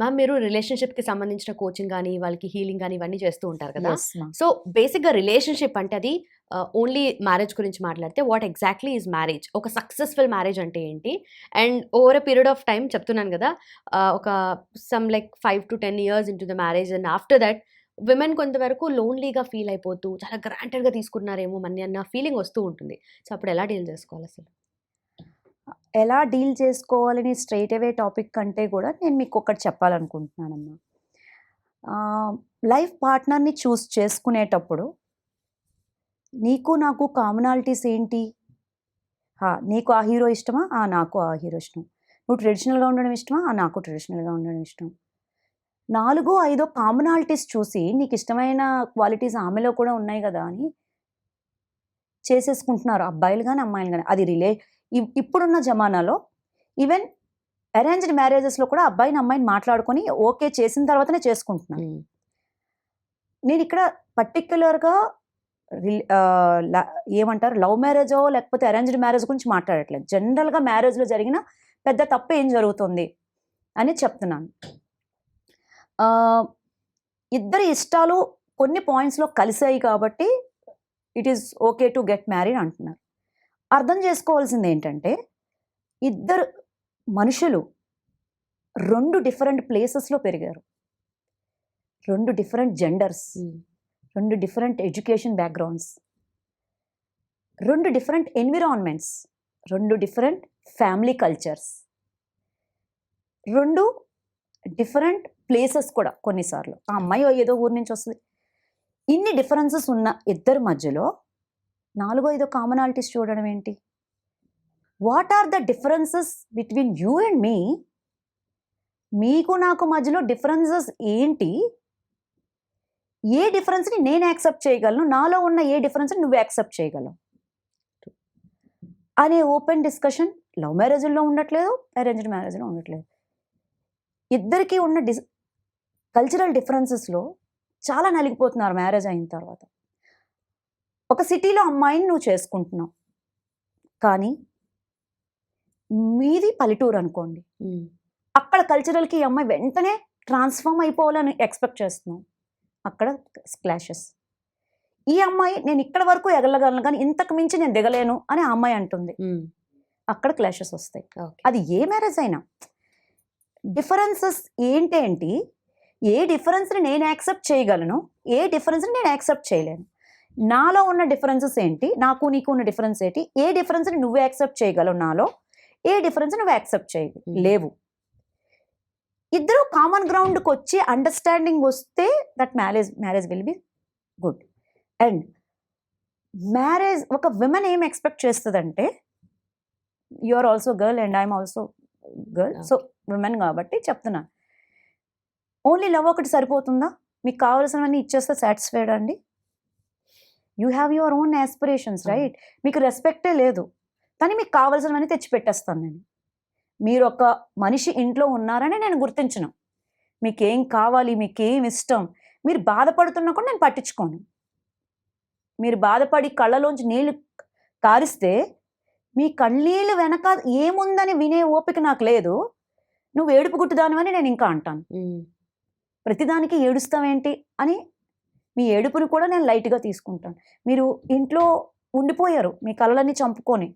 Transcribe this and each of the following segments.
Ma'am మీరు రిలేషన్షిప్కి సంబంధించిన coaching కానీ వాళ్ళకి హీలింగ్ కానీ ఇవన్నీ చేస్తూ ఉంటారు కదా. సో బేసిక్గా రిలేషన్షిప్ అంటే అది ఓన్లీ మ్యారేజ్ గురించి మాట్లాడితే వాట్ ఎగ్జాక్ట్లీ ఈజ్ మ్యారేజ్ ఒక సక్సెస్ఫుల్ మ్యారేజ్ అంటే ఏంటి? And over a period of time చెప్తున్నాను కదా ఒక some like five to ten years into the marriage and after that women కొంతవరకు లోన్లీగా ఫీల్ అయిపోతూ చాలా గ్రాంటెడ్గా తీసుకున్నారేమో మనీ అన్న ఫీలింగ్ వస్తూ ఉంటుంది. సో అప్పుడు ఎలా డీల్ చేసుకోవాలి అసలు? ఎలా డీల్ చేసుకోవాలని స్ట్రైట్ అవే టాపిక్ కంటే కూడా నేను మీకు ఒకటి చెప్పాలనుకుంటున్నానమ్మా. లైఫ్ పార్ట్నర్ని చూస్ చేసుకునేటప్పుడు నీకు నాకు కామనాలిటీస్ ఏంటి? నీకు ఆ హీరో ఇష్టమా? ఆ నాకు ఆ హీరో ఇష్టం. నువ్వు ట్రెడిషనల్గా ఉండడం ఇష్టమా? ఆ నాకు ట్రెడిషనల్గా ఉండడం ఇష్టం. నాలుగో ఐదో కామనాలిటీస్ చూసి నీకు ఇష్టమైన క్వాలిటీస్ ఆమెలో కూడా ఉన్నాయి కదా అని చేసేసుకుంటున్నారు. అబ్బాయిలు కానీ అమ్మాయిలు కానీ అది రిలే ఇప్పుడున్న జమానాలో ఈవెన్ అరేంజ్డ్ మ్యారేజెస్లో కూడా అబ్బాయిని అమ్మాయిని మాట్లాడుకొని ఓకే చేసిన తర్వాతనే చేసుకుంటున్నారు నేను ఇక్కడ పర్టిక్యులర్గా ఏమంటారు? లవ్ మ్యారేజో లేకపోతే అరేంజ్డ్ మ్యారేజ్ గురించి మాట్లాడట్లేదు. జనరల్గా మ్యారేజ్లో జరిగిన పెద్ద తప్పు ఏం జరుగుతుంది అని చెప్తున్నాను. ఇద్దరి ఇష్టాలు కొన్ని పాయింట్స్లో కలిసాయి కాబట్టి it is okay to get married అంటున్నారు. అర్థం చేసుకోవాల్సింది ఏంటంటే ఇద్దరు మనుషులు రెండు డిఫరెంట్ ప్లేసెస్లో పెరిగారు. రెండు డిఫరెంట్ జెండర్స్ రెండు డిఫరెంట్ ఎడ్యుకేషన్ బ్యాక్గ్రౌండ్స్ రెండు డిఫరెంట్ ఎన్విరాన్మెంట్స్ రెండు డిఫరెంట్ ఫ్యామిలీ కల్చర్స్ రెండు డిఫరెంట్ ప్లేసెస్ కూడా కొన్నిసార్లు. ఆ అమ్మాయి ఏదో ఊరి నుంచి వస్తుంది. ఇన్ని డిఫరెన్సెస్ ఉన్న ఇద్దరి మధ్యలో నాలుగో ఐదో కామనాలిటీస్ చూడడం ఏంటి? What are the differences between you and me మీకు నాకు మధ్యలో డిఫరెన్సెస్ ఏంటి? ఏ డిఫరెన్స్ని నేను యాక్సెప్ట్ చేయగలను? నాలో ఉన్న ఏ డిఫరెన్స్ని నువ్వు యాక్సెప్ట్ చేయగలవు? అనే ఓపెన్ డిస్కషన్ లవ్ మ్యారేజ్లో ఉండట్లేదు అరేంజ్డ్ మ్యారేజ్లో ఉండట్లేదు. ఇద్దరికీ ఉన్న డిస్ కల్చరల్ డిఫరెన్సెస్లో చాలా నలిగిపోతున్నారు మ్యారేజ్ అయిన తర్వాత. ఒక సిటీలో అమ్మాయిని నువ్వు చేసుకుంటున్నావు. కానీ మీది పల్లెటూరు అనుకోండి. అక్కడ కల్చరల్కి ఈ అమ్మాయి వెంటనే ట్రాన్స్ఫార్మ్ అయిపోవాలని ఎక్స్పెక్ట్ చేస్తున్నాం అక్కడ క్లాషెస్ ఈ అమ్మాయి నేను ఇక్కడ వరకు ఎగలగలను కానీ ఇంతకు మించి నేను దిగలేను అని ఆ అమ్మాయి అంటుంది. అక్కడ క్లాషెస్ వస్తాయి. ఓకే. అది ఏ మ్యారేజ్ అయినా. డిఫరెన్సెస్ ఏంటేంటి ఏ డిఫరెన్స్ని నేను యాక్సెప్ట్ చేయగలను? ఏ డిఫరెన్స్ని నేను యాక్సెప్ట్ చేయలేను? నాలో ఉన్న డిఫరెన్సెస్ ఏంటి? నాకు నీకు ఉన్న డిఫరెన్స్ ఏంటి? ఏ డిఫరెన్స్ని నువ్వు యాక్సెప్ట్ చేయగలవు నాలో? ఏ డిఫరెన్స్ నువ్వు యాక్సెప్ట్ చేయ లేవు ఇద్దరు కామన్ గ్రౌండ్కి వచ్చి అండర్స్టాండింగ్ వస్తే that marriage marriage will be good and marriage ఒక విమెన్ ఏం ఎక్స్పెక్ట్ చేస్తుందంటే you are also girl and I'm also girl so women కాబట్టి చెప్తున్నా. ఓన్లీ లవ్ ఒకటి సరిపోతుందా? మీకు కావాల్సినవన్నీ ఇచ్చేస్తే సాటిస్ఫైడ్ అండి? You have your own aspirations అవును. రైట్? మీకు రెస్పెక్టే లేదు. కానీ మీకు కావాల్సినవన్నీ తెచ్చి పెట్టేస్తాను నేను. మీరు ఒక మనిషి ఇంట్లో ఉన్నారని నేను గుర్తించను. మీకేం కావాలి మీకేం ఇష్టం మీరు బాధపడుతున్నా కూడా నేను పట్టించుకోను. మీరు బాధపడి కళ్ళలోంచి నీళ్ళు కారిస్తే మీ కన్నీళ్ళు వెనక ఏముందని వినే ఓపిక నాకు లేదు. నువ్వు ఏడుపు గుట్టుదానివని నేను ఇంకా అంటాను. ప్రతిదానికి ఏడుస్తావేంటి అని మీ ఏడుపుని కూడా నేను లైట్గా తీసుకుంటాను. మీరు ఇంట్లో ఉండిపోయారు మీ కళ్ళని చంపుకొని.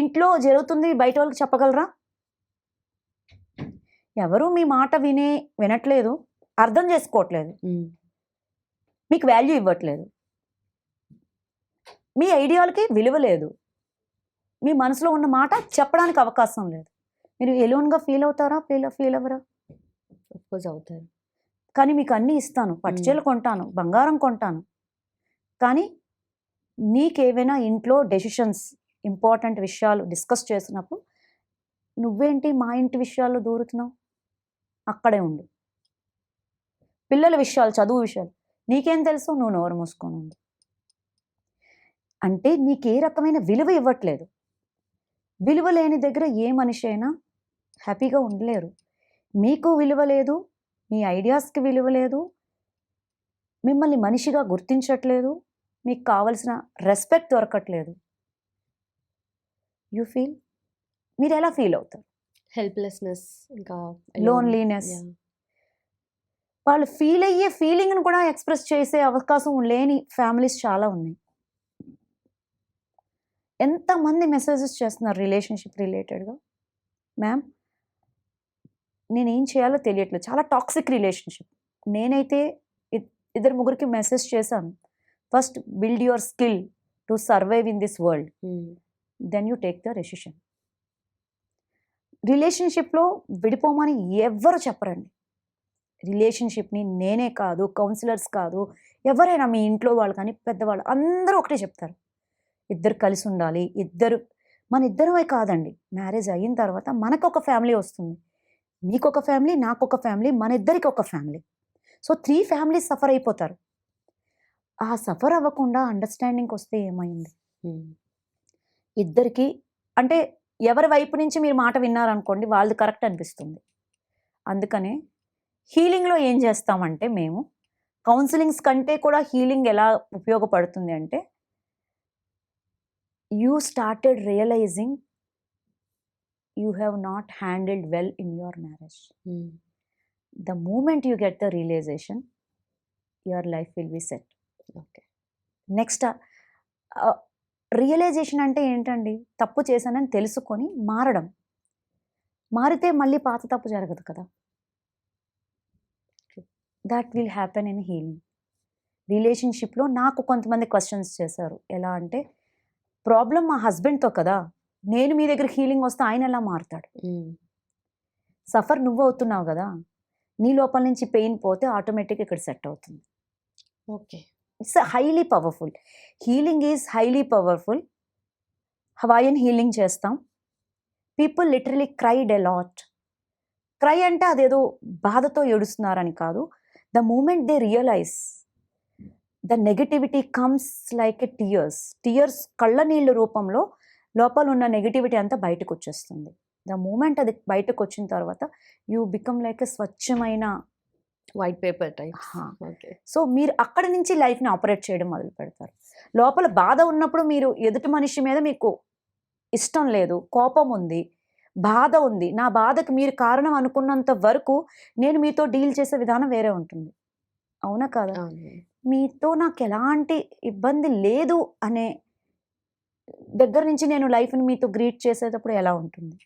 ఇంట్లో జరుగుతుంది బయట వాళ్ళకి చెప్పగలరా? ఎవరు మీ మాట వినే వినట్లేదు అర్థం చేసుకోవట్లేదు. మీకు వాల్యూ ఇవ్వట్లేదు. మీ ఐడియాలకి విలువ లేదు. మీ మనసులో ఉన్న మాట చెప్పడానికి అవకాశం లేదు. మీరు ఎలోన్గా ఫీల్ అవుతారా? ఫీల్ ఫీల్ అవ్వరా? కోర్స్ అవుతారు. కానీ మీకు అన్నీ ఇస్తాను పట్టుచీరలు కొంటాను బంగారం కొంటాను. కానీ నీకేవైనా ఇంట్లో డెసిషన్స్ ఇంపార్టెంట్ విషయాలు డిస్కస్ చేసినప్పుడు నువ్వేంటి మా ఇంటి విషయాల్లో దూరుతున్నావు? అక్కడే ఉండు. పిల్లల విషయాలు చదువు విషయాలు నీకేం తెలుసు? నువ్వు నోరు మూసుకొని ఉండు. అంటే నీకు ఏ రకమైన విలువ ఇవ్వట్లేదు. విలువ లేని దగ్గర ఏ మనిషి అయినా హ్యాపీగా ఉండలేరు. మీకు విలువ లేదు మీ ఐడియాస్కి విలువ లేదు. మిమ్మల్ని మనిషిగా గుర్తించట్లేదు. మీకు కావలసిన రెస్పెక్ట్ దొరకట్లేదు. You feel? మీరు ఎలా ఫీల్ అవుతారు? హెల్ప్లెస్నెస్ ఇంకా. Yeah. వాళ్ళు ఫీల్ అయ్యే ఫీలింగ్ని కూడా ఎక్స్ప్రెస్ చేసే అవకాశం లేని ఫ్యామిలీస్ చాలా ఉన్నాయి. ఎంతమంది మెసేజెస్ చేస్తున్నారు రిలేషన్షిప్ రిలేటెడ్గా? మ్యామ్? నేనేం చేయాలో తెలియట్లేదు. చాలా టాక్సిక్ రిలేషన్షిప్ నేనైతే ఇద్- ఇద్దరు ముగ్గురికి మెసేజ్ చేశాను. First build your skill to survive in this world then you take the decision రిలేషన్షిప్లో విడిపోమని ఎవ్వరు చెప్పరండి. రిలేషన్షిప్ని నేనే కాదు కౌన్సిలర్స్ కాదు ఎవరైనా మీ ఇంట్లో వాళ్ళు కానీ పెద్దవాళ్ళు అందరూ ఒకటే చెప్తారు. ఇద్దరు కలిసి ఉండాలి ఇద్దరు మన ఇద్దరమే కాదండి. మ్యారేజ్ అయిన తర్వాత మనకు ఒక ఫ్యామిలీ వస్తుంది. మీకు ఒక ఫ్యామిలీ నాకు ఒక ఫ్యామిలీ మన ఇద్దరికి ఒక family. So three families suffer అయిపోతారు. ఆ సఫర్ అవ్వకుండా అండర్స్టాండింగ్కి వస్తే ఏమైంది? ఇద్దరికి అంటే ఎవరి వైపు నుంచి మీరు మాట విన్నారనుకోండి వాళ్ళది కరెక్ట్ అనిపిస్తుంది. అందుకనే హీలింగ్లో ఏం చేస్తామంటే మేము కౌన్సిలింగ్స్ కంటే కూడా హీలింగ్ ఎలా ఉపయోగపడుతుంది అంటే you started realising you have not handled well in your marriage the moment you get the realisation your life will be set okay next realisation అంటే ఏంటండి? తప్పు చేశానని తెలుసుకొని మారడం. మారితే మళ్ళీ పాత తప్పు జరగదు కదా? That will happen in healing రిలేషన్షిప్లో నాకు కొంతమంది క్వశ్చన్స్ చేశారు. ఎలా అంటే ప్రాబ్లం మా హస్బెండ్తో కదా? నేను మీ దగ్గర హీలింగ్ వస్తే ఆయన ఎలా మారుతాడు? సఫర్ నువ్వు అవుతున్నావు కదా నీ లోపల నుంచి పెయిన్ పోతే ఆటోమేటిక్గా ఇక్కడ సెట్ అవుతుంది. Okay. It's highly powerful. Healing is highly powerful. Hawaiian healing చేస్తాం. People literally cried a lot. Cry అంటే అదేదో బాధతో ఏడుస్తున్నారని కాదు. The moment they realise the negativity comes like a tears. Tears కళ్ళ నీళ్ళ రూపంలో లోపల ఉన్న నెగటివిటీ అంతా బయటకు వచ్చేస్తుంది ద మూమెంట్ అది బయటకు వచ్చిన తర్వాత యూ బికమ్ లైక్ ఎ స్వచ్ఛమైన white paper type. Okay so మీరు అక్కడి నుంచి లైఫ్ని ఆపరేట్ చేయడం మొదలు పెడతారు. లోపల బాధ ఉన్నప్పుడు మీరు ఎదుటి మనిషి మీద మీకు ఇష్టం లేదు కోపం ఉంది బాధ ఉంది. నా బాధకు మీరు కారణం అనుకున్నంత వరకు నేను మీతో డీల్ చేసే విధానం వేరే ఉంటుంది. అవునా కాదా? మీతో నాకు ఎలాంటి ఇబ్బంది లేదు అనే దగ్గర నుంచి నేను లైఫ్ని మీతో గ్రీట్ చేసేటప్పుడు ఎలా ఉంటుంది?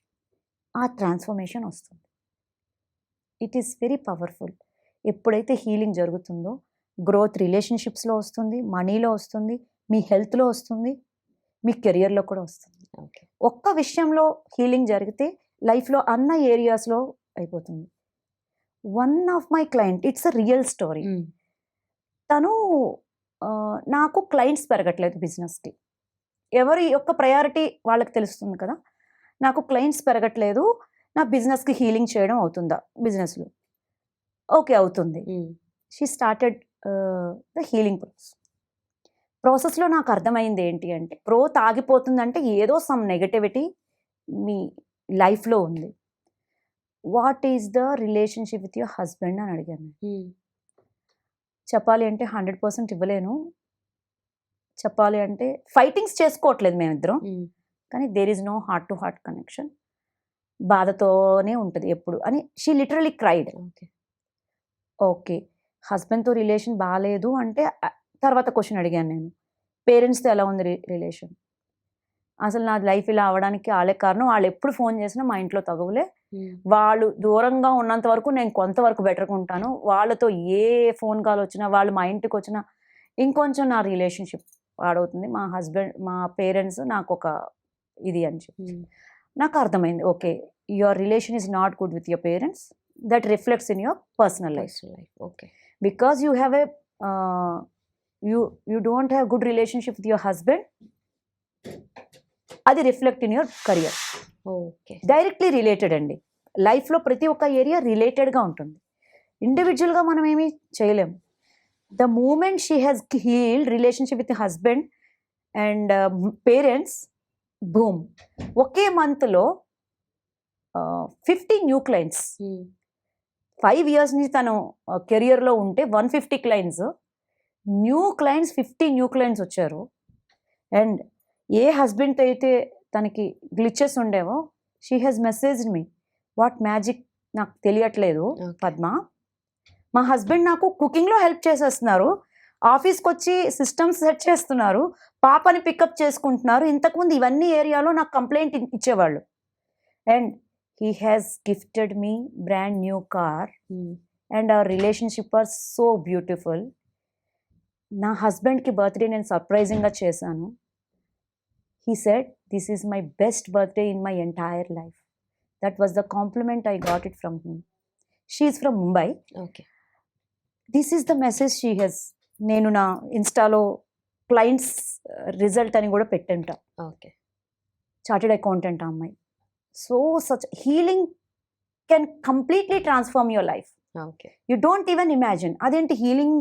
ఆ ట్రాన్స్ఫర్మేషన్ వస్తుంది. It is very powerful. ఎప్పుడైతే హీలింగ్ జరుగుతుందో గ్రోత్ రిలేషన్షిప్స్లో వస్తుంది మనీలో వస్తుంది మీ హెల్త్లో వస్తుంది మీ కెరియర్లో కూడా వస్తుంది. ఓకే. ఒక్క విషయంలో హీలింగ్ జరిగితే లైఫ్లో అన్న ఏరియాస్లో అయిపోతుంది. One of my client it's a real story. తను నాకు క్లయింట్స్ పెరగట్లేదు బిజినెస్కి. ఎవరి యొక్క ప్రయారిటీ వాళ్ళకి తెలుస్తుంది కదా. నాకు క్లయింట్స్ పెరగట్లేదు. నా బిజినెస్కి హీలింగ్ చేయడం అవుతుందా? బిజినెస్లో. ఓకే అవుతుంది. She started the healing process. ప్రాసెస్లో నాకు అర్థమైంది ఏంటి అంటే గ్రోత్ ఆగిపోతుందంటే ఏదో సమ్ నెగటివిటీ మీ లైఫ్లో ఉంది. What is the relationship with your husband? అని అడిగాను చెప్పాలి అంటే హండ్రెడ్ పర్సెంట్ ఇవ్వలేను. చెప్పాలి అంటే ఫైటింగ్స్ చేసుకోవట్లేదు మేమిద్దరం. కానీ there is no heart to heart connection బాధతోనే ఉంటుంది ఎప్పుడు అని she literally cried okay okay హస్బెండ్తో రిలేషన్ బాగాలేదు అంటే తర్వాత క్వశ్చన్ అడిగాను నేను. పేరెంట్స్తో ఎలా ఉంది రిలేషన్ అసలు నా లైఫ్ ఇలా అవడానికి వాళ్ళే కారణం వాళ్ళు ఎప్పుడు ఫోన్ చేసినా మా ఇంట్లో తగవులే. వాళ్ళు దూరంగా ఉన్నంత వరకు నేను కొంతవరకు బెటర్గా ఉంటాను. వాళ్ళతో ఏ ఫోన్ కాల్ వచ్చినా వాళ్ళు మా ఇంటికి వచ్చినా ఇంకొంచెం నా రిలేషన్షిప్ పాడవుతుంది. మా హస్బెండ్ మా పేరెంట్స్ నాకు ఒక ఇది అని చెప్పి. నాకు అర్థమైంది okay your relation is not good with your parents that reflects in your personal life. Life okay. Because you have a you you don't have good relationship with your husband అది reflect in your career. Okay. Directly related అండి. లైఫ్లో ప్రతి ఒక్క area రిలేటెడ్గా ఉంటుంది. ఇండివిజువల్గా మనం ఏమీ చేయలేము. The moment she has healed relationship with husband and parents boom ఒకే మంత్లో fifty new clients five years నుంచి తను కెరియర్లో ఉంటే one fifty clients new clients fifty new clients వచ్చారు. అండ్ ఏ హస్బెండ్తో అయితే తనకి glitches ఉండేవో she has message me what magic నాకు తెలియట్లేదు పద్మ. మా హస్బెండ్ నాకు కుకింగ్లో హెల్ప్ చేసేస్తున్నారు. ఆఫీస్కి వచ్చి సిస్టమ్స్ సెట్ చేస్తున్నారు. పాపని పికప్ చేసుకుంటున్నారు. ఇంతకుముందు ఇవన్నీ ఏరియాలో నాకు కంప్లైంట్ ఇచ్చేవాళ్ళు. And he has gifted me brand new car and our relationship are so beautiful నా హస్బెండ్కి బర్త్డే నేను సర్ప్రైజింగ్గా చేశాను. He said this is my best birthday in my entire life that was the compliment I got it from him she from Mumbai okay this is the message she has నేను నా ఇన్స్టాలో clients result అని కూడా పెట్టంట. Okay chartered accountant ఆ అమ్మాయి. So such healing can completely transform your life okay you don't even imagine అదేంటి healing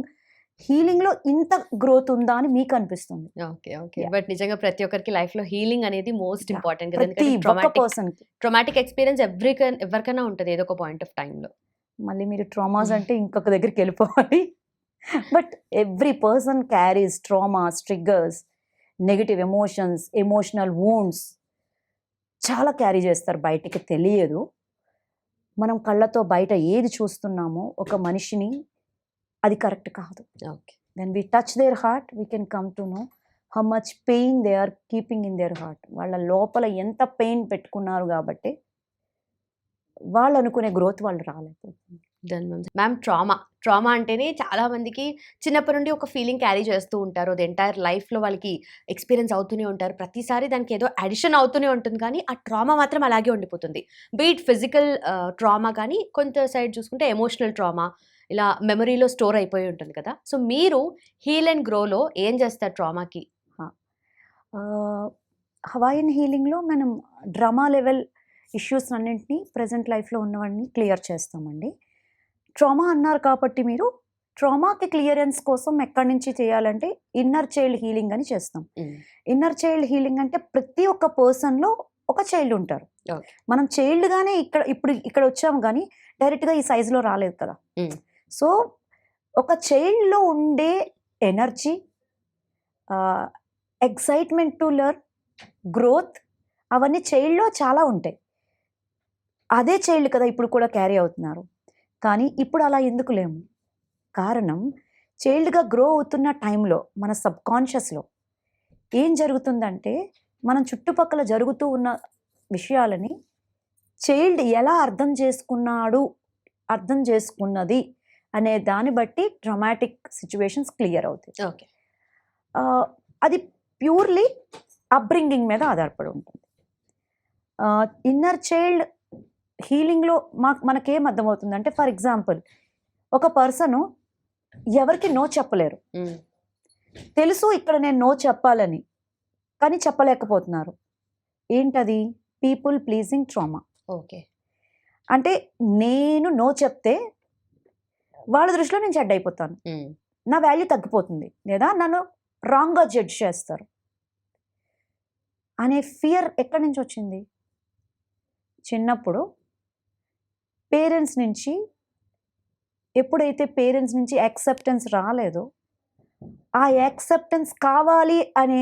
హీలింగ్లో ఇంత గ్రోత్ ఉందా అని మీకు అనిపిస్తుంది. Okay okay. బట్ నిజంగా ప్రతి ఒక్కరికి లైఫ్లో హీలింగ్ అనేది మోస్ట్. ఇంపార్టెంట్ ట్రామాటిక్ ఎక్స్పీరియన్స్ ఎవరికైనా ఎవరికైనా ఉంటుంది ఏదో ఒక పాయింట్ ఆఫ్లో. మళ్ళీ మీరు ట్రామాస్ అంటే ఇంకొక దగ్గరికి వెళ్ళిపోవాలి. But every person carries traumas triggers negative emotions emotional wounds చాలా క్యారీ చేస్తారు. బయటికి తెలియదు. మనం కళ్ళతో బయట ఏది చూస్తున్నామో ఒక మనిషిని అది కరెక్ట్ కాదు. Okay. When we touch their heart we can come to know how much pain they are keeping in their heart వాళ్ళ లోపల ఎంత పెయిన్ పెట్టుకున్నారు కాబట్టి వాళ్ళు అనుకునే గ్రోత్ వాళ్ళు రాలేకపోతుంది దెన్ మ్యామ్ ట్రామా ట్రామా అంటేనే చాలా మందికి చిన్నప్పటి నుండి ఒక ఫీలింగ్ క్యారీ చేస్తూ ఉంటారు. అది ఎంటైర్ లైఫ్లో వాళ్ళకి ఎక్స్పీరియన్స్ అవుతూనే ఉంటారు. ప్రతిసారి దానికి ఏదో అడిషన్ అవుతూనే ఉంటుంది. కానీ ఆ ట్రామా మాత్రం అలాగే ఉండిపోతుంది. బీట్ ఫిజికల్ ట్రామా కానీ కొంత సైడ్ చూసుకుంటే ఎమోషనల్ ట్రామా ఇలా మెమరీలో స్టోర్ అయిపోయి ఉంటుంది కదా. సో మీరు హీల్ అండ్ గ్రోలో ఏం చేస్తారు ట్రామాకి హవాయిన్ హీలింగ్లో మనం డ్రామా లెవెల్ ఇష్యూస్ అన్నింటినీ ప్రజెంట్ లైఫ్లో ఉన్నవన్నీ క్లియర్ చేస్తామండి. ట్రామా అన్నారు కాబట్టి మీరు ట్రామాకి క్లియరెన్స్ కోసం ఎక్కడి నుంచి చేయాలంటే ఇన్నర్ చైల్డ్ హీలింగ్ అని చేస్తాం. ఇన్నర్ చైల్డ్ హీలింగ్ అంటే ప్రతి ఒక్క పర్సన్లో ఒక చైల్డ్ ఉంటారు. మనం చైల్డ్గానే ఇక్కడ ఇప్పుడు ఇక్కడ వచ్చాము కానీ డైరెక్ట్గా ఈ సైజులో రాలేదు కదా. సో ఒక చైల్డ్లో ఉండే energy excitement to learn growth అవన్నీ చైల్డ్లో చాలా ఉంటాయి. అదే చైల్డ్ కదా ఇప్పుడు కూడా క్యారీ అవుతున్నారు. కానీ ఇప్పుడు అలా ఎందుకు లేము? కారణం చైల్డ్గా గ్రో అవుతున్న టైంలో మన సబ్ కాన్షియస్లో ఏం జరుగుతుందంటే మనం చుట్టుపక్కల జరుగుతూ ఉన్న విషయాలని చైల్డ్ ఎలా అర్థం చేసుకున్నాడు అర్థం చేసుకున్నది అనే దాన్ని బట్టి డ్రమాటిక్ సిచ్యువేషన్స్ క్లియర్ అవుతాయి. ఓకే. అది ప్యూర్లీ అప్బ్రింగింగ్ మీద ఆధారపడి ఉంటుంది. ఇన్నర్ చైల్డ్ హీలింగ్లో మా మనకేం అర్థమవుతుంది అంటే ఫర్ ఎగ్జాంపుల్ ఒక పర్సను ఎవరికి నో చెప్పలేరు. తెలుసు ఇక్కడ నేను నో చెప్పాలని కానీ చెప్పలేకపోతున్నారు. ఏంటది? People pleasing trauma. ఓకే. అంటే నేను నో చెప్తే వాళ్ళ దృష్టిలో నేను చెడ్డ అయిపోతాను. నా వాల్యూ తగ్గిపోతుంది. లేదా నన్ను రాంగ్గా జడ్జ్ చేస్తారు. అనే ఫియర్ ఎక్కడి నుంచి వచ్చింది? చిన్నప్పుడు పేరెంట్స్ నుంచి ఎప్పుడైతే పేరెంట్స్ నుంచి యాక్సెప్టెన్స్ రాలేదో ఆ యాక్సెప్టెన్స్ కావాలి అనే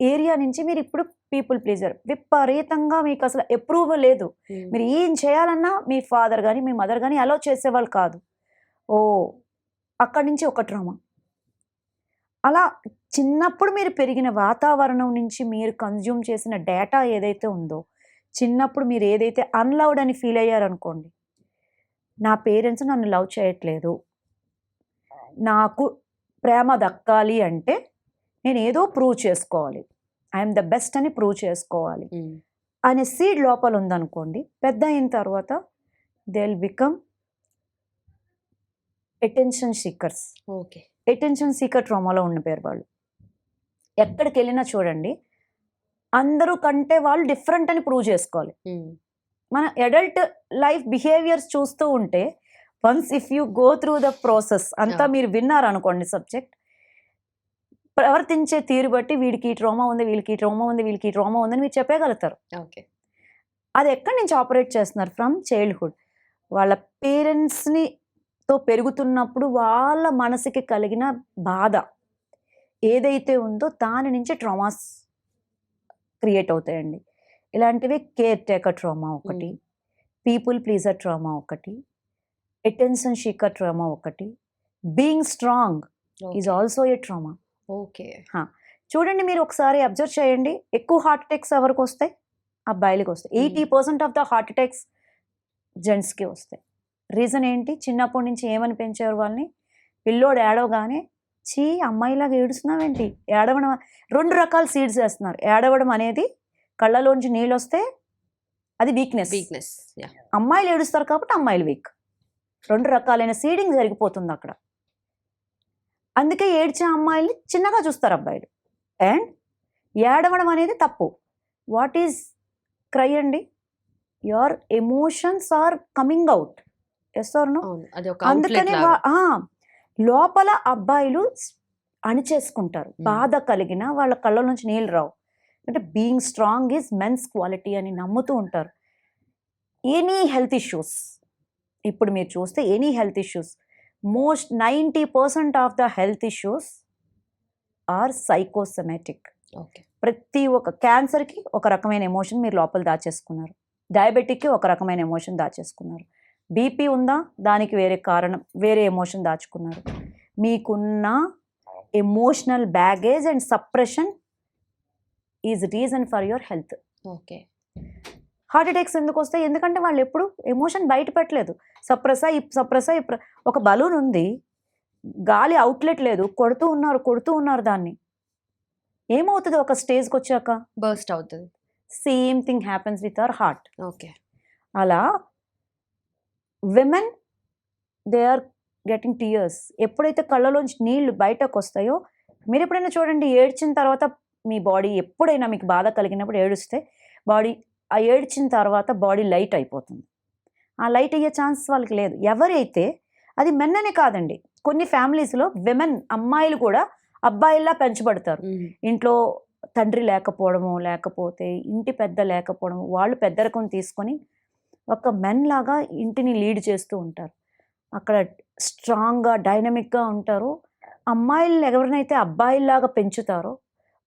ఏరియా నుంచి మీరు ఇప్పుడు పీపుల్ ప్లీజర్ విపరీతంగా మీకు అసలు అప్రూవల్ లేదు. మీరు ఏం చేయాలన్నా మీ ఫాదర్ కానీ మీ మదర్ కానీ అలో చేసేవాళ్ళు కాదు. ఓ అక్కడి నుంచి ఒక ట్రామా అలా చిన్నప్పుడు మీరు పెరిగిన వాతావరణం నుంచి మీరు కన్జ్యూమ్ చేసిన డేటా ఏదైతే ఉందో చిన్నప్పుడు మీరు ఏదైతే అన్లవ్డ్ అని ఫీల్ అయ్యారనుకోండి నా పేరెంట్స్ నన్ను లవ్ చేయట్లేదు. నాకు ప్రేమ దక్కాలి అంటే నేను ఏదో ప్రూవ్ చేసుకోవాలి. ఐఎమ్ ద బెస్ట్ అని ప్రూవ్ చేసుకోవాలి. అనే సీడ్ లోపల ఉందనుకోండి పెద్ద అయిన తర్వాత they will become attention seekers okay. Attention seeker ట్రామాలో ఉన్న పేరు వాళ్ళు. ఎక్కడికి వెళ్ళినా చూడండి అందరూ కంటే వాళ్ళు డిఫరెంట్ అని ప్రూవ్ చేసుకోవాలి. మన అడల్ట్ లైఫ్ బిహేవియర్స్ చూస్తూ ఉంటే once if you go through the process అంతా. మీరు విన్నారు అనుకోండి సబ్జెక్ట్ ప్రవర్తించే తీరు బట్టి వీడికి ట్రోమా ఉంది వీళ్ళకి ట్రోమా ఉంది వీళ్ళకి ట్రోమా ఉందని మీరు చెప్పగలుగుతారు. ఓకే అది ఎక్కడి నుంచి ఆపరేట్ చేస్తున్నారు? ఫ్రమ్ చైల్డ్హుడ్ వాళ్ళ పేరెంట్స్ని తో పెరుగుతున్నప్పుడు వాళ్ళ మనసుకి కలిగిన బాధ ఏదైతే ఉందో దాని నుంచి ట్రామాస్ క్రియేట్ అవుతాయండి. ఇలాంటివి కేర్ టేకర్ ట్రామా ఒకటి పీపుల్ ప్లీజర్ ట్రామా ఒకటి అటెన్షన్ షీకర్ ట్రామా ఒకటి being strong is also a trauma. Okay. చూడండి మీరు ఒకసారి అబ్జర్వ్ చేయండి. ఎక్కువ హార్ట్ అటాక్స్ ఎవరికి వస్తాయి? అబ్బాయిలకి వస్తాయి. Eighty percent of the heart attacks జెంట్స్కి వస్తాయి. రీజన్ ఏంటి? చిన్నప్పటి నుంచి ఏమని పెంచారు వాళ్ళని? పిల్లోడు ఏడవగానే చీ అమ్మాయిలాగా ఏడుస్తున్నావేంటి? ఏడవడం రెండు రకాల సీడ్స్ వేస్తున్నారు. ఏడవడం అనేది కళ్ళలోంచి నీళ్ళు వస్తే అది వీక్నెస్ వీక్నెస్ అమ్మాయిలు ఏడుస్తారు కాబట్టి అమ్మాయిలు వీక్ రెండు రకాలైన సీడింగ్ జరిగిపోతుంది అక్కడ. అందుకే ఏడ్చే అమ్మాయిల్ని చిన్నగా చూస్తారు అబ్బాయిలు. అండ్ ఏడవడం అనేది తప్పు. వాట్ ఈజ్ క్రై అండి. Your emotions are coming out yes or no అందుకనే లోపల అబ్బాయిలు అణిచేసుకుంటారు. Hmm. బాధ కలిగిన వాళ్ళ కళ్ళ నుంచి నీళ్ళు రావు. అంటే being strong is men's quality అని నమ్ముతూ ఉంటారు. ఎనీ హెల్త్ ఇష్యూస్ ఇప్పుడు మీరు చూస్తే any health issues most ninety percent of the health issues are psychosomatic okay ప్రతి ఒక్క క్యాన్సర్కి ఒక రకమైన ఎమోషన్ మీరు లోపల దాచేసుకున్నారు. డయాబెటిక్కి ఒక రకమైన ఎమోషన్ దాచేసుకున్నారు. బీపీ ఉందా? దానికి వేరే కారణం వేరే ఎమోషన్ దాచుకున్నారు. మీకున్న emotional baggage and suppression is reason for your health. Okay. Heart attacks ఎందుకు వస్తాయి? ఎందుకంటే వాళ్ళు ఎప్పుడు ఎమోషన్ బయట పెట్టలేదు. సప్రెసా సప్రెసా ఒక బలూన్ ఉంది. గాలి అవుట్లెట్ లేదు. కొడుతూ ఉన్నారు కొడుతూ ఉన్నారు దాన్ని. ఏమవుతుంది ఒక స్టేజ్కి వచ్చాక? బర్స్ట్ అవుతుంది. Same thing happens with our heart. Okay. అలా women they are getting tears. ఎప్పుడైతే కళ్ళలోంచి నీళ్ళు బయటకు వస్తాయో మీరు ఎప్పుడైనా చూడండి ఏడ్చిన తర్వాత మీ బాడీ ఎప్పుడైనా మీకు బాధ కలిగినప్పుడు ఏడుస్తే బాడీ ఆ ఏడ్చిన తర్వాత బాడీ లైట్ అయిపోతుంది. ఆ లైట్ అయ్యే ఛాన్స్ వాళ్ళకి లేదు. ఎవరైతే అది మెన్ననే కాదండి. కొన్ని ఫ్యామిలీస్లో విమెన్ అమ్మాయిలు కూడా అబ్బాయిల్లా పెంచబడతారు. ఇంట్లో తండ్రి లేకపోవడము లేకపోతే ఇంటి పెద్ద లేకపోవడము వాళ్ళు పెద్దరకం తీసుకొని ఒక మెన్ లాగా ఇంటిని లీడ్ చేస్తూ ఉంటారు. అక్కడ స్ట్రాంగ్గా డైనమిక్గా ఉంటారు. అమ్మాయిలు ఎవరినైతే అబ్బాయిల్లాగా పెంచుతారో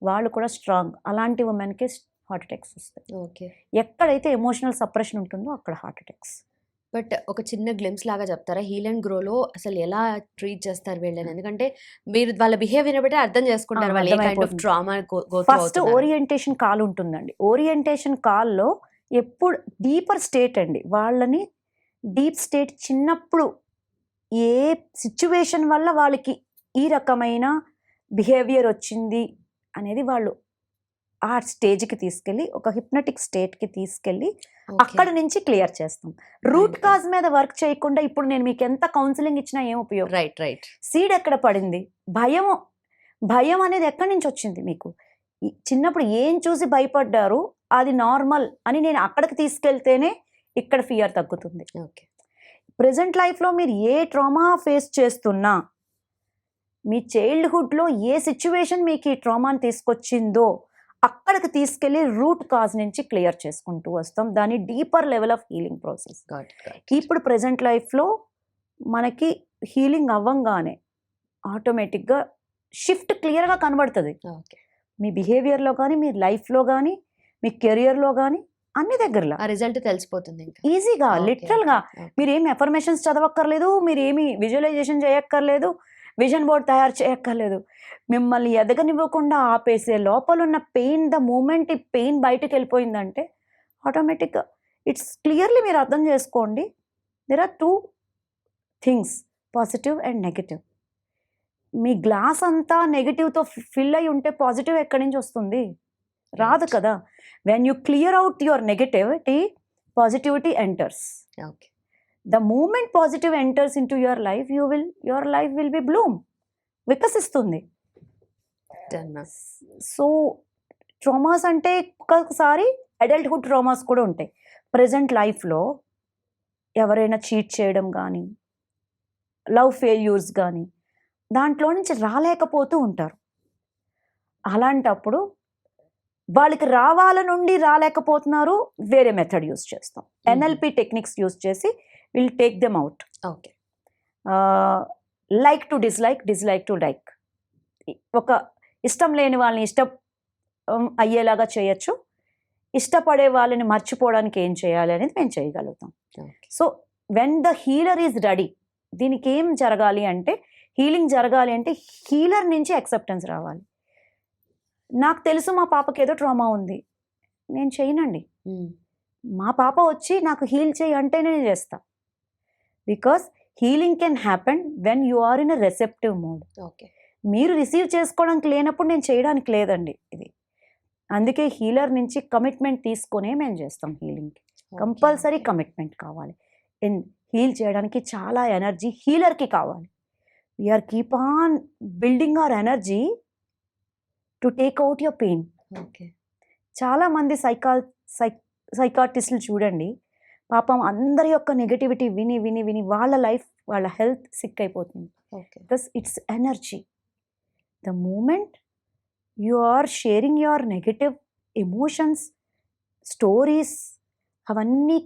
వాళ్ళు కూడా స్ట్రాంగ్. అలాంటి ఉమెన్కి హార్ట్ అటాక్స్ వస్తాయి. ఓకే. ఎక్కడైతే ఎమోషనల్ సప్రెషన్ ఉంటుందో అక్కడ హార్ట్ అటాక్స్. బట్ ఒక చిన్న గ్లిమ్స్ లాగా చెప్తారా? హీల్ అండ్ గ్రోలో అసలు ఎలా ట్రీట్ చేస్తారు వీళ్ళని? ఎందుకంటే మీరు వాళ్ళ బిహేవియర్ బట్టి అర్థం చేసుకుంటారు ఆ, వాళ్ళు ఏ kind of. Trauma first orientation call ఉంటుందండి. ఓరియంటేషన్ కాల్లో ఎప్పుడు డీపర్ స్టేట్ అండి. వాళ్ళని డీప్ స్టేట్ చిన్నప్పుడు ఏ సిచ్యువేషన్ వల్ల వాళ్ళకి ఈ రకమైన బిహేవియర్ వచ్చింది అనేది వాళ్ళు ఆ స్టేజ్కి తీసుకెళ్ళి ఒక హిప్నటిక్ స్టేట్కి తీసుకెళ్ళి అక్కడ నుంచి క్లియర్ చేస్తాం. రూట్. కాజ్ మీద వర్క్ చేయకుండా ఇప్పుడు నేను మీకు ఎంత కౌన్సిలింగ్ ఇచ్చినా ఏం ఉపయోగం? రైట్ రైట్ సీడ్ ఎక్కడ పడింది? భయం భయం అనేది ఎక్కడి నుంచి వచ్చింది మీకు? చిన్నప్పుడు ఏం చూసి భయపడ్డారు? అది నార్మల్ అని నేను అక్కడికి తీసుకెళ్తేనే ఇక్కడ ఫియర్ తగ్గుతుంది. ఓకే. ప్రజెంట్ లైఫ్లో మీరు ఏ ట్రామా ఫేస్ చేస్తున్నా మీ చైల్డ్హుడ్లో ఏ సిచ్యువేషన్ మీకు ఈ ట్రామాని తీసుకొచ్చిందో అక్కడికి తీసుకెళ్ళి రూట్ కాజ్ నుంచి క్లియర్ చేసుకుంటూ వస్తాం. దాని deeper level of healing process. ఇప్పుడు ప్రజెంట్ లైఫ్లో మనకి హీలింగ్ అవ్వంగానే ఆటోమేటిక్గా షిఫ్ట్ క్లియర్గా కనబడుతుంది. మీ బిహేవియర్లో కానీ మీ లైఫ్లో కానీ మీ కెరియర్లో కానీ అన్ని దగ్గరలో. ఆ రిజల్ట్ తెలిసిపోతుంది ఈజీగా. లిటరల్గా. Okay. మీరు ఏమి ఎఫర్మేషన్స్ చదవక్కర్లేదు మీరు ఏమి విజువలైజేషన్ చేయక్కర్లేదు విజన్ బోర్డ్ తయారు చేయక్కర్లేదు. మిమ్మల్ని ఎదగనివ్వకుండా ఆపేసే లోపల ఉన్న పెయిన్ ద మూమెంట్ ఈ పెయిన్ బయటకు వెళ్ళిపోయిందంటే ఆటోమేటిక్గా ఇట్స్ క్లియర్లీ మీరు అర్థం చేసుకోండి. There are two things positive and negative me glass అంతా నెగిటివ్తో ఫిల్ అయి ఉంటే పాజిటివ్ ఎక్కడి నుంచి వస్తుంది? రాదు. కదా. When you clear out your negativity positivity enters okay. The moment positive enters into your life you will your life will be bloom వికసిస్తుంది so traumas అంటే ఒక్కొక్కసారి అడల్ట్హుడ్ ట్రామాస్ కూడా ఉంటాయి. ప్రజెంట్ లైఫ్లో ఎవరైనా చీట్ చేయడం కానీ లవ్ ఫెయిల్యూర్స్ కానీ దాంట్లో నుంచి రాలేకపోతూ ఉంటారు. అలాంటప్పుడు వాళ్ళకి రావాలనుండి రాలేకపోతున్నారు వేరే మెథడ్ యూస్ చేస్తాం. ఎన్ఎల్పి టెక్నిక్స్ యూస్ చేసి will take them out okay like to dislike dislike to like ఒక ఇష్టం లేని వాళ్ళని ఇష్టం అయ్యేలాగా చేయొచ్చు. ఇష్టపడే వాళ్ళని మర్చిపోవడానికి ఏం చేయాలి అనేది మేము చేయగలుగుతాం. So when the healer is ready దీనికి ఏం జరగాలి అంటే హీలింగ్ జరగాలి అంటే హీలర్ నుంచి యాక్సెప్టెన్స్ రావాలి. నాకు తెలుసు మా పాపకి ఏదో ట్రామా ఉంది. నేను చేయనండి. మా పాప వచ్చి నాకు హీల్ చేయి అంటేనే నేను చేస్తా. Because healing can happen when you are in a receptive mode okay మీరు రిసీవ్ చేసుకోవడానికి లేనప్పుడు నేను చేయడానికి లేదండి ఇది. అందుకే హీలర్ నుంచి కమిట్మెంట్ తీసుకొనే మేము చేస్తాం హీలింగ్ కంపల్సరీ కమిట్మెంట్ కావాలి. హీల్ చేయడానికి చాలా ఎనర్జీ హీలర్కి కావాలి. We're keep on building our energy to take out your pain okay చాలామంది సైకా సై సైకాటిస్టులు చూడండి. పాపం అందరి యొక్క నెగటివిటీ విని విని విని వాళ్ళ లైఫ్ వాళ్ళ హెల్త్ సిక్ అయిపోతుంది okay. Because it's energy the moment you are sharing your negative emotions stories అవన్నీ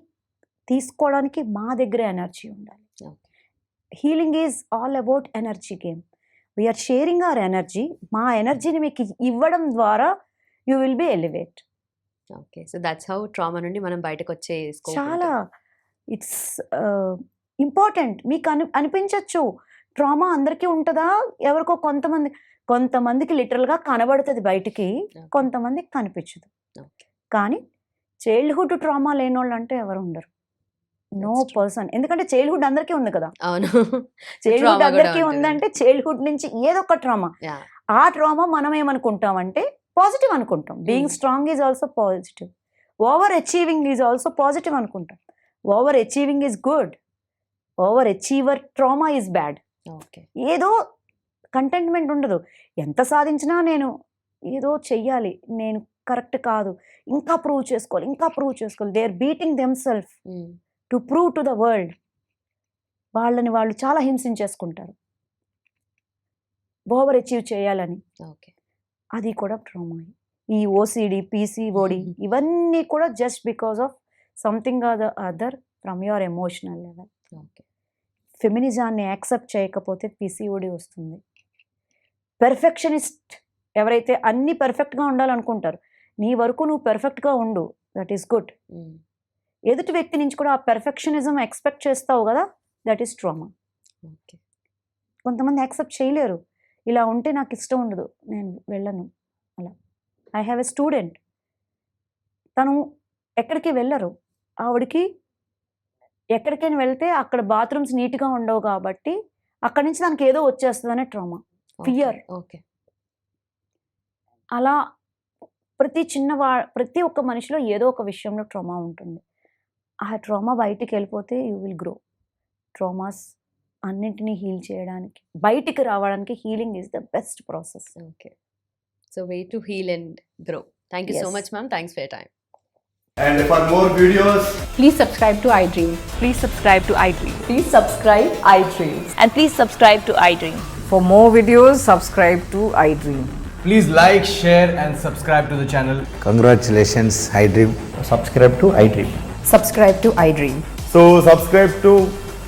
తీసుకోవడానికి మా దగ్గర ఎనర్జీ ఉండాలి. Healing is all about energy game we're sharing our energy మా ఎనర్జీని మీకు ఇవ్వడం ద్వారా you will be elevate okay so that's how trauma నుండి మనం బయటకు వచ్చే చాలా. ఇట్స్ ఇంపార్టెంట్ మీకు అని అనిపించవచ్చు ట్రామా అందరికీ ఉంటుందా ఎవరికో కొంతమంది కొంతమందికి లిటరల్గా కనబడుతుంది బయటికి. కొంతమందికి కనిపించదు. కానీ చైల్డ్హుడ్ ట్రామా లేని వాళ్ళు అంటే ఎవరు ఉండరు నో. పర్సన్ ఎందుకంటే చైల్డ్హుడ్ అందరికీ ఉంది కదా అవును చైల్డ్హుడ్ అందరికీ. ఉందంటే చైల్డ్హుడ్ నుంచి ఏదో ఒక ట్రామా. ఆ ట్రామా మనం ఏమనుకుంటాం అంటే పాజిటివ్ అనుకుంటాం. Being. Strong is also positive. Over achieving is also positive అనుకుంటాం. Over achieving is good. Over achiever trauma is bad. Okay. ఏదో కంటెంట్మెంట్ ఉండదు. ఎంత సాధించినా నేను ఏదో చెయ్యాలి. నేను కరెక్ట్ కాదు. ఇంకా ప్రూవ్ చేసుకోవాలి. ఇంకా ప్రూవ్ చేసుకోవాలి. They are beating them self to prove to the world వాళ్ళని వాళ్ళు చాలా హింసించేసుకుంటారు. ఓవర్ అచీవ్ చేయాలని. ఓకే. అది కూడా ట్రామా ఈ ఓసిడి పీసీఓడి ఇవన్నీ కూడా just because of something or the other from your emotional level okay. ఫెమినిజాన్ని accept చేయకపోతే పీసీఓడి వస్తుంది. పెర్ఫెక్షనిస్ట్ ఎవరైతే అన్ని పర్ఫెక్ట్గా ఉండాలనుకుంటారు నీ వరకు నువ్వు పెర్ఫెక్ట్గా ఉండు దట్ ఈస్ గుడ్ ఎదుటి వ్యక్తి నుంచి కూడా ఆ పెర్ఫెక్షనిజం ఎక్స్పెక్ట్ చేస్తావు కదా దట్ ఈస్ ట్రామా ఓకే. కొంతమంది యాక్సెప్ట్ చేయలేరు. ఇలా ఉంటే నాకు ఇష్టం ఉండదు. నేను వెళ్ళను. అలా. ఐ హ్యావ్ ఎ స్టూడెంట్ తను ఎక్కడికి వెళ్ళరు. ఆవిడకి ఎక్కడికైనా వెళ్తే అక్కడ బాత్రూమ్స్ నీట్గా ఉండవు కాబట్టి అక్కడి నుంచి దానికి ఏదో వచ్చేస్తుందనే ట్రామా Fear. ఓకే అలా ప్రతి చిన్న వా ప్రతి ఒక్క మనిషిలో ఏదో ఒక విషయంలో ట్రామా ఉంటుంది. ఆ ట్రామా బయటికి వెళ్ళిపోతే యూ విల్ గ్రో ట్రామాస్ అన్నింటినీ హీల్ చేయడానికి బయటికి రావడానికి healing is the best process okay so way to heal and grow thank you so Yes. Much ma'am thanks for time And for more videos, Please subscribe to iDream. Please subscribe to iDream. Please subscribe iDreams. And please subscribe to iDream. For more videos, subscribe to iDream. please like, share, and subscribe to the channel. Congratulations, iDream. subscribe to iDream. Subscribe to iDream. So, subscribe to